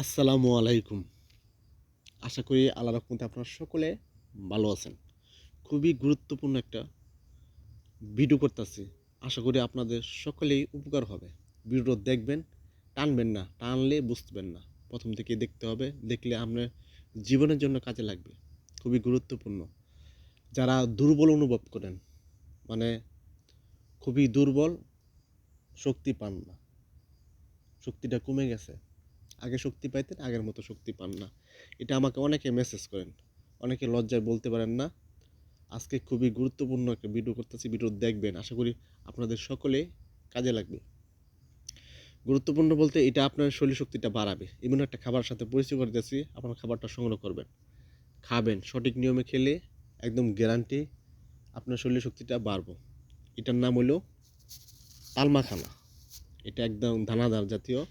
আসসালামু আলাইকুম। আশা করি আল্লাহ রহমতে আপনারা সকলে ভালো আছেন। খুবই গুরুত্বপূর্ণ একটা ভিডিও করতেছি। আশা করি আপনাদের সকলেই উপকার হবে। ভিডিও দেখবেন, টানবেন না, টানলে বুঝতেবেন না। প্রথম থেকে দেখতে হবে, দেখলে আপনার জীবনের জন্য কাজে লাগবে। খুবই গুরুত্বপূর্ণ। যারা দুর্বল অনুভব করেন মানে খুবই দুর্বল, শক্তি পান না। শক্তিটা কমে গেছে। আগে শক্তি পাইতেন, আগের মতো শক্তি পান না। এটা আমাকে অনেকে মেসেজ করেন। অনেকে লজ্জায় বলতে পারেন না। আজকে খুবই গুরুত্বপূর্ণ একটা ভিডিও করতেছি ভিডিও দেখবেন। আশা করি আপনাদের সকলে কাজে লাগবে। গুরুত্বপূর্ণ বলতে এটা আপনার শরীর শক্তিটা বাড়াবে। এমন একটা খাবার সাথে পরিচয় করে দিয়েছি, আপনার খাবারটা সংগ্রহ করবেন। খাবেন, সঠিক নিয়মে খেলে একদম গ্যারান্টি আপনার শরীর শক্তিটা বাড়বো। এটার নাম হলো তালমাখানা। এটা একদম দানাদার জাতীয়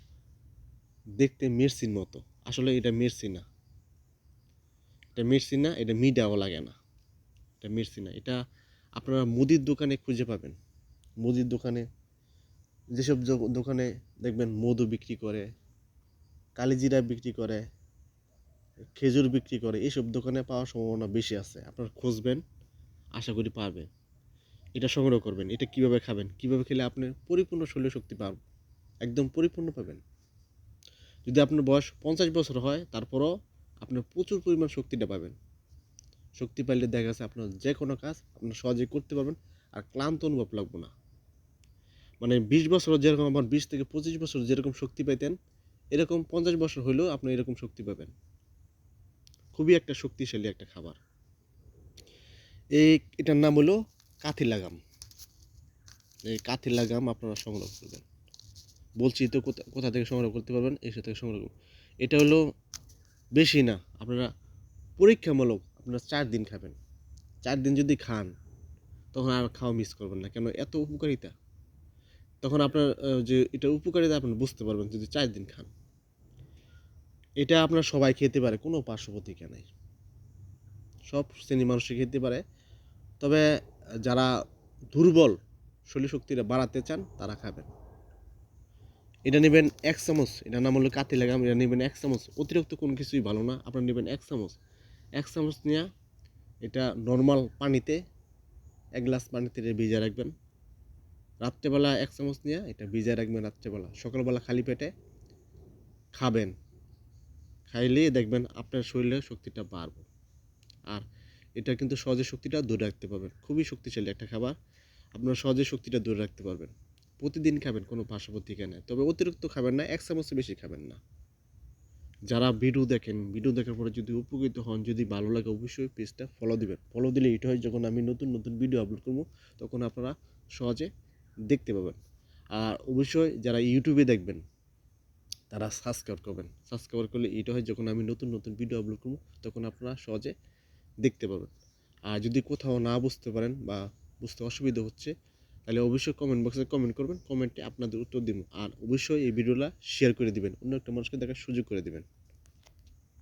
দেখতে মির্সির মতো। আসলে এটা মির্সি না। এটা মির্সি না, এটা মিডাও লাগে না। এটা মির্সি না। এটা আপনারা মুদির দোকানে খুঁজে পাবেন। মুদির দোকানে, যেসব দোকানে দেখবেন মধু বিক্রি করে, কালিজিরা বিক্রি করে, খেজুর বিক্রি করে এইসব দোকানে পাওয়ার সম্ভাবনা বেশি আছে। আপনারা খুঁজবেন, আশা করি পাবেন এটা সংগ্রহ করবেন। এটা কীভাবে খাবেন? কীভাবে খেলে আপনি পরিপূর্ণ শরীর শক্তি পাবেন একদম পরিপূর্ণ পাবেন। যদি আপনার বয়স পঞ্চাশ বছর হয়, তারপরও আপনার প্রচুর পরিমাণ শক্তিটা পাবেন। শক্তি পাইলে দেখা যাচ্ছে আপনার যে কোনো কাজ আপনি সহজে করতে পারবেন আর ক্লান্ত অনুভব লাগবে না। মানে বিশ বছর যেরকম আমার বিশ থেকে পঁচিশ বছর যেরকম শক্তি পাইতেন, এরকম পঞ্চাশ বছর হলেও আপনি এরকম শক্তি পাবেন। খুবই একটা শক্তিশালী একটা খাবার। এই এটার নাম হলো কাথি লাগাম এই কাথি লাগাম আপনারা সংগ্রহ করবেন। বলছি, তো কোথা কোথা থেকে সংগ্রহ করতে পারবেন? এসে থেকে সংগ্রহ এটা হলো বেশি না, আপনারা পরীক্ষামূলক আপনারা চার দিন খাবেন। চার দিন যদি খান, তখন আর খাওয়া মিস করবেন না। কেন এত উপকারিতা। তখন আপনার যে এটা উপকারিতা আপনি বুঝতে পারবেন যদি চার দিন খান। এটা আপনার সবাই খেতে পারে, কোনো পার্শ্ব প্রতিক্রিয়া নেই। সব শ্রেণির মানুষই খেতে পারে। তবে যারা দুর্বল শরীর শক্তিটা বাড়াতে চান, তারা খাবেন। এটা নেবেন এক চামচ, এটা নাম হলো কাতি লাগাম, এটা নেবেন এক চামচ। অতিরিক্ত কোনো কিছুই ভালো না, আপনার নেবেন এক চামচ। এক চামচ নিয়ে এটা নর্মাল পানিতে এক গ্লাস পানিতে এটা ভিজে রাখবেন। রাত্রেবেলা এক চামচ নিয়ে এটা ভিজে রাখবেন রাত্রেবেলা। সকালবেলা খালি পেটে খাবেন। খাইলে দেখবেন আপনার শরীরের শক্তিটা বাড়বে। আর এটা কিন্তু সহজে শক্তিটা ধরে রাখতে পারবেন। খুবই শক্তিশালী একটা খাবার। আপনার সহজে শক্তিটা ধরে রাখতে পারবেন। প্রতিদিন খাবেন কোনো পার্শ্ববর্তীকে নেই তবে অতিরিক্ত খাবেন না, এক চামচের বেশি খাবেন না। যারা ভিডিও দেখেন, ভিডিও দেখার পরে যদি উপকৃত হন, যদি ভালো লাগে অবশ্যই পেজটা ফলো দিবেন। ফলো দিলে এটা হয় যখন আমি নতুন নতুন ভিডিও আপলোড করব, তখন আপনারা সহজে দেখতে পাবেন। আর অবশ্যই যারা ইউটিউবে দেখবেন, তারা সাবস্ক্রাইব করবেন। সাবস্ক্রাইব করলে এটা হয় যখন আমি নতুন নতুন ভিডিও আপলোড করব, তখন আপনারা সহজে দেখতে পাবেন। আর যদি কোথাও না বুঝতে পারেন বা বুঝতে অসুবিধা হচ্ছে তাহলে অবশ্যই কমেন্ট বক্সে কমেন্ট করবেন কমেন্টে আপনাদের উত্তর দিব। আর অবশ্যই এই ভিডিওটা শেয়ার করে দিবেন, অন্য একটা মানুষকে দেখার সুযোগ করে দিবেন।